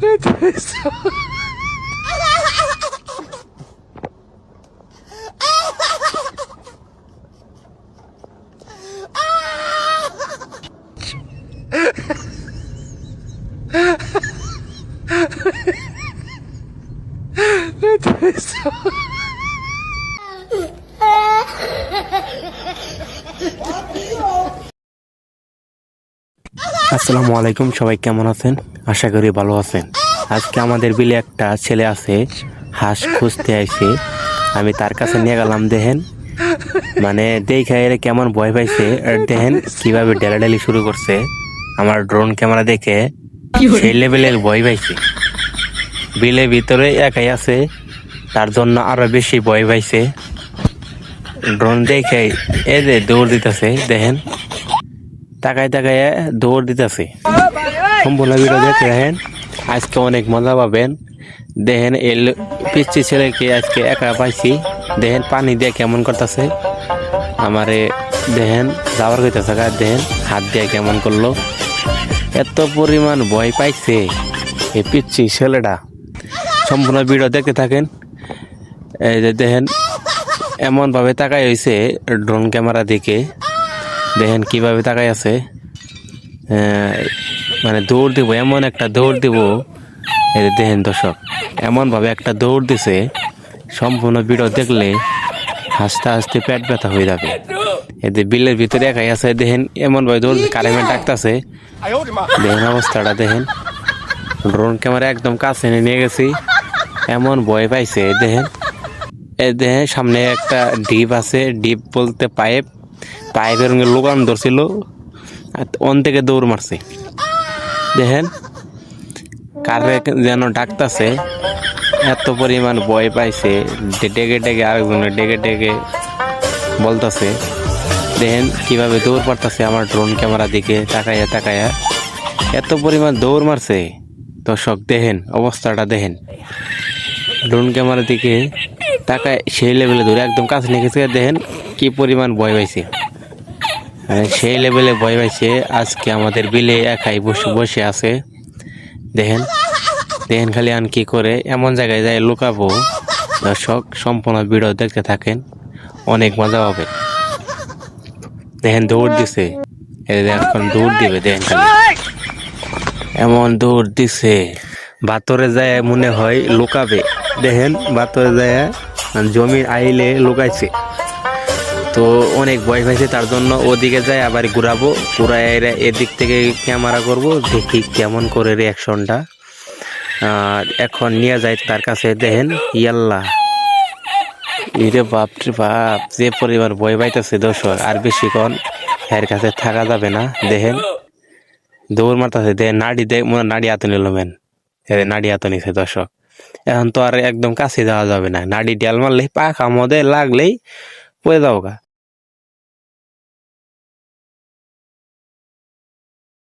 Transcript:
That is so... that is so... Let's go. আসসালামু আলাইকুম, সবাই কেমন আছেন? আশা করি ভালো আছেন। আজকে আমাদের বিলে একটা ছেলে আছে, হাঁস খুঁজতে আইছে। আমি তার কাছে নিয়ে গেলাম, দেখেন। মানে দেখে এর কেমন ভয় পাইছে। দেখেন কীভাবে ডেলাডেলি শুরু করছে। আমার ড্রোন ক্যামেরা দেখে সেই লেভেলের ভয় পাইছে। বিলের ভিতরে একাই আছে, তার জন্য আরও বেশি ভয় পাইছে। ড্রোন দেখে এই যে দৌড় দিতেছে, দেখেন। তাকায় তাকায় দৌড় দিতেছে। সম্পূর্ণ দেখে দেখেন। আজকে অনেক মজা পাবেন। দেখেন এল পিচ্ছি ছেলেকে আজকে একা পাইছি। দেখেন, পানি দিয়ে কেমন করতেছে। আমারে, দেখেন যাওয়ার কইতেছে গা, দেখেন, হাত দিয়ে কেমন করল। এত পরিমাণ ভয় পাইছে এই পিচ্ছি ছেলেটা। সম্পূর্ণ ভিডিও দেখতে থাকেন। এই যে দেখেন, এমনভাবে তাকাই হয়েছে ড্রোন ক্যামেরা দিকে দেখেন কীভাবে তাকাই আছে। মানে দৌড় দিব, এমন একটা দৌড় দিব। এই দেখেন দর্শক, এমনভাবে একটা দৌড় দিছে, সম্পূর্ণ ভিডিও দেখলে হাসতে হাসতে পেট ব্যথা হয়ে যাবে। এতে বিলের ভিতরে একাই আছে, দেখেন এমন ভাবে দৌড় কারেন্ট ডাকতেছে। দেখেন অবস্থাটা, দেখেন। ড্রোন ক্যামেরা একদম কাছে নিয়ে গেছি। এমন ভয় পাইছে, দেখেন। এই দেখেন, সামনে একটা ডিপ আছে, ডিপ বলতে পাইপ। পাইপের সঙ্গে লোকান ধরছিল। অন থেকে দৌড় মারছে। দেখেন কারে যেন ডাকতাছে, এত পরিমাণ ভয় পাইছে ডেকে ডেকে আরেকজনে ডেকে ডেকে বলতাছে, দেখেন কীভাবে দৌড় পারতাছে আমার ড্রোন ক্যামেরা দিকে তাকাইয়া তাকাইয়া এত পরিমাণ দৌড় মারছে। দর্শক, দেখেন, অবস্থাটা দেখেন। ড্রোন ক্যামেরা দিকে তাকায় সেই লেভেলে ধরে একদম কাছে নিয়ে গেছে। দেখেন কি পরিমাণ ভয় পাইছে। সেই লেভেলে ভয় পাইছে। আজকে আমাদের বিলে একাই বসে বসে আছে। দেখেন দেখেন খালি আন কি করে। এমন জায়গায় যায় লুকাবো। দর্শক, সম্পূর্ণ ভিডিও দেখতে থাকেন। অনেক মজা হবে। দেখেন দৌড় দিছে। এখন দৌড় দিবে, দেখেন খালি। এমন দৌড় দিছে। বাতরে যায় মনে হয় লুকাবে। দেখেন, বাতরে যায় জমির আইলে লুকাইছে। তো অনেক বয়স হয়েছে তার জন্য ওদিকে যাই আবার ঘুরাবো। ঘুরায় এদিক থেকে ক্যামেরা করব, দেখি কেমন করে রিয়াকশনটা আর এখন নিয়ে যাই তার কাছে, দেখেন, ইয়াল্লা। ইরে বাপ রে বাপ, যে পরিবার ভয় পাইতেছে দর্শক, আর বেশিক্ষণ এর কাছে থাকা যাবে না। দেখেন, দৌড় মারতেছে দেখেন নাড়ি দেখ মনে নাড়ি হাতে নিল, মেন। নাড়ি হাতে নিছে দর্শক। এখন তো আর একদম কাছে যাওয়া যাবে না। নাড়ি, ডাল মারলেই পাখা মধ্যে লাগলেই পড়ে যাও গা